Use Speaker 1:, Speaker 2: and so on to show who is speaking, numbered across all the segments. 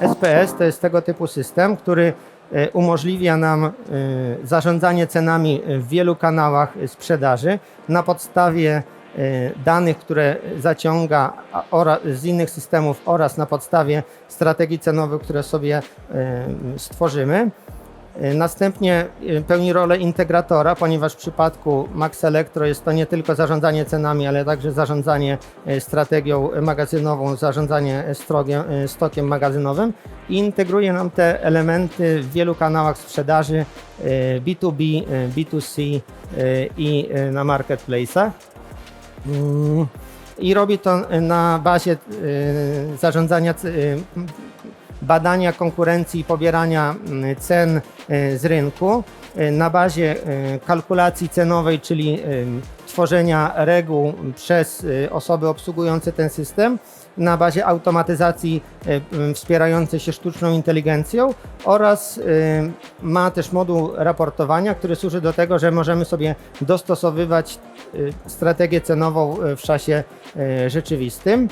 Speaker 1: SPS to jest tego typu system, który e, umożliwia nam e, zarządzanie cenami w wielu kanałach sprzedaży na podstawie e, danych, które zaciąga z innych systemów oraz na podstawie strategii cenowych, które sobie e, stworzymy. E, Następnie e, pełni rolę integratora, ponieważ w przypadku Max Electro jest to nie tylko zarządzanie cenami, ale także zarządzanie e, strategią magazynową, zarządzanie strogiem, stokiem magazynowym i integruje nam te elementy w wielu kanałach sprzedaży e, B2B, e, B2C e, i na marketplace'ach. Mm, I robi to na bazie zarządzania badania konkurencji i pobierania mm, cen e, z rynku e, na bazie e, kalkulacji cenowej, czyli tworzenia reguł przez osoby obsługujące ten system, na bazie automatyzacji e, m, wspierającej się sztuczną inteligencją oraz ma też moduł raportowania, który służy do tego, że możemy sobie dostosowywać strategię cenową w czasie rzeczywistym.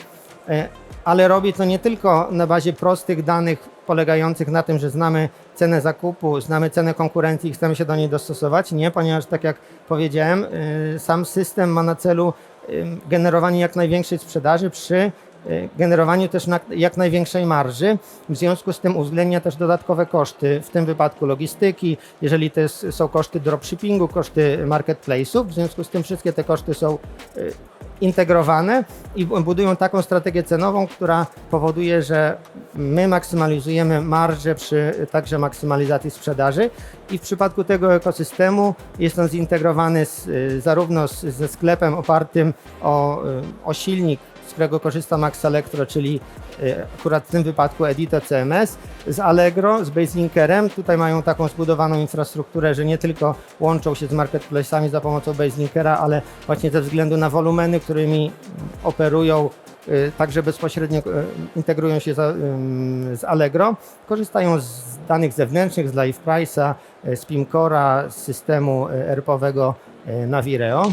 Speaker 1: Ale robi to nie tylko na bazie prostych danych polegających na tym, że znamy cenę zakupu, znamy cenę konkurencji i chcemy się do niej dostosować. Nie, ponieważ tak jak powiedziałem, y, sam system ma na celu y, generowanie jak największej sprzedaży przy y, generowaniu też jak największej marży. W związku z tym uwzględnia też dodatkowe koszty, w tym wypadku logistyki, jeżeli jest, są koszty dropshippingu, koszty marketplace'ów. W związku z tym wszystkie te koszty są integrowane i budują taką strategię cenową, która powoduje, że my maksymalizujemy marżę przy także maksymalizacji sprzedaży. I w przypadku tego ekosystemu jest on zintegrowany z, y, zarówno z, ze sklepem opartym o, y, o silnik, z którego korzysta Max Electro, czyli y, akurat w tym wypadku Edito CMS, z Allegro, z Baselinkerem. Tutaj mają taką zbudowaną infrastrukturę, że nie tylko łączą się z marketplace'ami za pomocą Baselinkera, ale właśnie ze względu na wolumeny, którymi operują, y, także bezpośrednio y, integrują się z Allegro, korzystają z danych zewnętrznych, z LivePrice'a, y, z Pimcora, z systemu ERP-owego y, Navireo.